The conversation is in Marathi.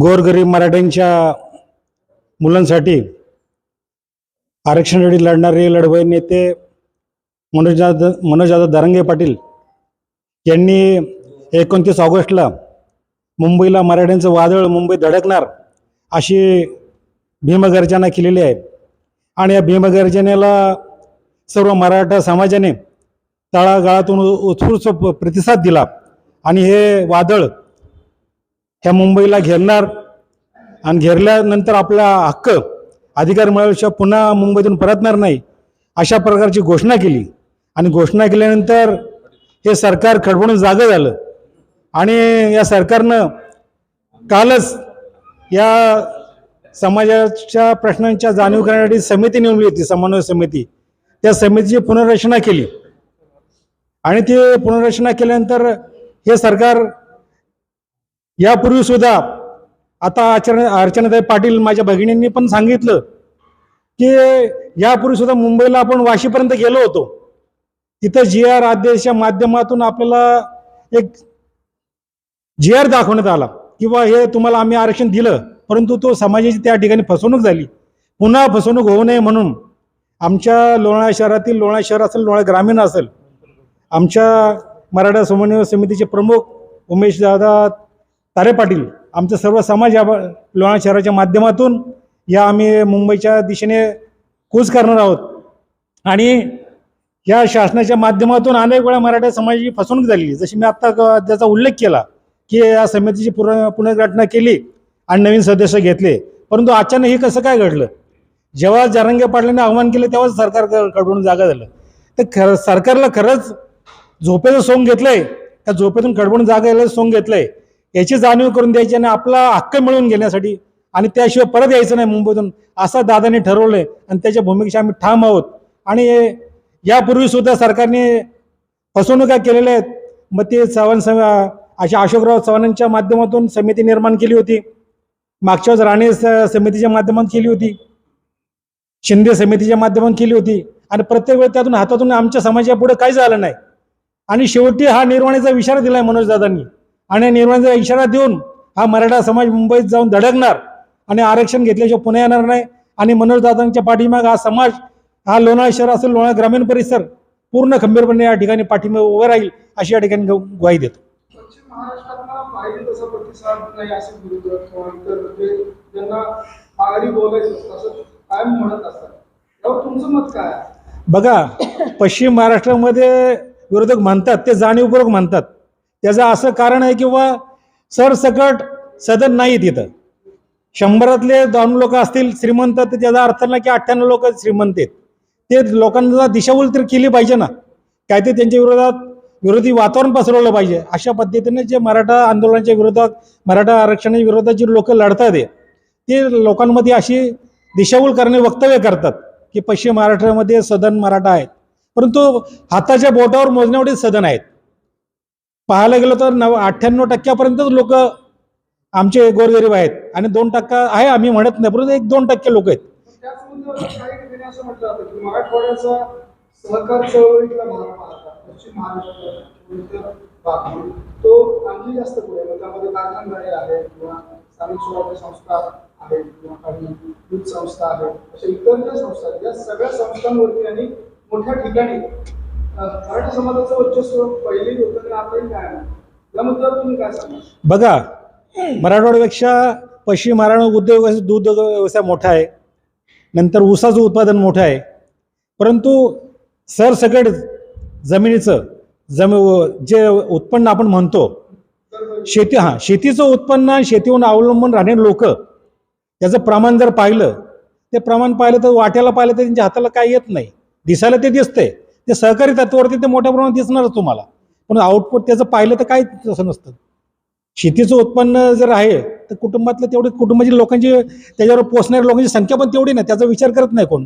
गोरगरीब मराठ्यांच्या मुलांसाठी आरक्षणासाठी लढणारे लढवय नेते मनोज मनोजदादा दरंगे पाटील यांनी एकोणतीस ऑगस्टला मुंबईला मराठ्यांचं वादळ मुंबईत धडकणार अशी भीमगर्जना केलेली आहे. आणि या भीमगर्जनेला सर्व मराठा समाजाने तळागाळातून उत्स्फूर्त प्रतिसाद दिला. आणि हे वादळ ह्या मुंबईला घेरणार आणि घेरल्यानंतर आपला हक्क अधिकार मिळाल्याशिवाय पुन्हा मुंबईतून परतणार नाही अशा प्रकारची घोषणा केली. आणि घोषणा केल्यानंतर हे सरकार खडबडून जागं झालं. आणि या सरकारनं कालच या समाजाच्या प्रश्नांच्या जाणीव करण्यासाठी समिती नेमली होती समन्वय समिती. त्या समितीची पुनर्रचना केली. आणि ती पुनर्रचना केल्यानंतर हे सरकार यापूर्वी सुद्धा आता आचरणा अर्चनाताई पाटील माझ्या भगिनींनी पण सांगितलं की यापूर्वी सुद्धा मुंबईला आपण वाशीपर्यंत गेलो होतो. तिथं जी आर आदेशच्या माध्यमातून आपल्याला एक जी आर दाखवण्यात आला किंवा हे तुम्हाला आम्ही आरक्षण दिलं परंतु तो समाजाची त्या ठिकाणी फसवणूक झाली. पुन्हा फसवणूक होऊ नये म्हणून आमच्या लोणाळा शहरातील लोणाळा शहर असेल लोणाळा ग्रामीण असेल आमच्या मराठा समन्वय समितीचे प्रमुख उमेश दादा तारे पाटील आमचं सर्व समाज या ब- शहराच्या माध्यमातून या आम्ही मुंबईच्या दिशेने कूच करणार आहोत. आणि या शासनाच्या माध्यमातून अनेक वेळा मराठा समाजाची फसवणूक झाली जशी मी आत्ता त्याचा उल्लेख केला की या समितीची पुन पुनर्घटना केली आणि नवीन सदस्य घेतले. परंतु अचानक हे कसं काय घडलं? जेव्हा जरंगे पाटलांनी आव्हान केलं तेव्हाच सरकार क- जागा झालं. तर खरं सरकारला खरंच झोपेचं सोंग घेतलंय. त्या झोपेतून कडवून जागा यायला सोंग घेतलंय. याची जाणीव करून द्यायची आणि आपला हक्क मिळवून घेण्यासाठी आणि त्याशिवाय परत यायचं नाही मुंबईतून असं दादांनी आहे आणि त्याच्या भूमिकेशी आम्ही ठाम आहोत. आणि यापूर्वी सुद्धा सरकारने फसवणुका केलेल्या आहेत. मग ते चव्हाण सम अशा अशोकराव चव्हाणांच्या माध्यमातून समिती निर्माण केली होती. मागच्या राणे स- समितीच्या माध्यमातून केली होती. शिंदे समितीच्या माध्यमातून केली होती. आणि प्रत्येक वेळी त्यातून हातातून आमच्या समाजापुढे काही झालं नाही. आणि शेवटी हा निर्वाणीचा इशारा दिलाय मनोज दादांनी. आणि निर्वाणीचा इशारा देऊन हा मराठा समाज मुंबईत जाऊन धडकणार आणि आरक्षण घेतल्याशिवाय पुन्हा येणार नाही. आणि मनोज दादांच्या पाठीमाग हा समाज हा लोणाळा शहर असेल लोणाळा ग्रामीण परिसर पूर्ण खंबीरपणे या ठिकाणी पाठीमाग उभं राहील अशी या ठिकाणी ग्व- ग्वाही देतो. आहे? बघा पश्चिम महाराष्ट्रामध्ये विरोधक म्हणतात ते जाणीवपूर्वक म्हणतात. त्याचं असं कारण आहे किंवा सरसकट सदन नाही तिथं. शंभरातले दोन लोक असतील श्रीमंत तर त्याचा अर्थ नाही की अठ्ठ्याण्णव लोक श्रीमंत आहेत. ते लोकांना दिशाभूल तर केली पाहिजे ना. काय ते त्यांच्या विरोधात विरोधी वातावरण पसरवलं पाहिजे. अशा पद्धतीने जे मराठा आंदोलनाच्या विरोधात मराठा आरक्षणाच्या विरोधात जे लोक लढतात आहे ते लोकांमध्ये अशी दिशाभूल करणे वक्तव्य करतात की पश्चिम महाराष्ट्रामध्ये सदन मराठा आहेत परंतु हाताच्या बोटावर मोजण्यावढे सदन आहेत. पाहायला गेलं तर नव अठ्ठ्याण्णव टक्क्यापर्यंतच लोक आमचे गोरगरीब आहेत. आणि दोन टक्का आहे आम्ही म्हणत नाही परंतु एक दोन टक्के लोक आहेत. संस्था आहेत अशा इतर ज्या संस्था आहेत. या सगळ्या संस्थांवरती आणि मोठ्या ठिकाणी मराठा समाजाचं वर्चस्व होतं आणि आताही काय? तुम्ही काय सांगा बघा मराठवाड्यापेक्षा पश्चिम महाराष्ट्र उद्योग व्यवसाय- दूध व्यवसाय मोठा आहे. नंतर ऊसाचं उत्पादन मोठं आहे. परंतु सरसकट जमिनीचं जमी जे उत्पन्न आपण म्हणतो शेती हां शेतीचं उत्पन्न शेतीवर अवलंबून राहणारे लोक त्याचं प्रमाण जर पाहिलं ते प्रमाण पाहिलं तर वाट्याला पाहिलं तर त्यांच्या हाताला काय येत नाही. दिसायला ते दिसतंय. ते सहकारी तत्वावरती ते मोठ्या प्रमाणात दिसणारच तुम्हाला. पण आउटपुट त्याचं पाहिलं तर काय तसं नसतं. शेतीचं उत्पन्न जर आहे तर कुटुंबातलं तेवढे कुटुंबाची लोकांची त्याच्यावर पोचणाऱ्या लोकांची संख्या पण तेवढी नाही. त्याचा विचार करत नाही कोण.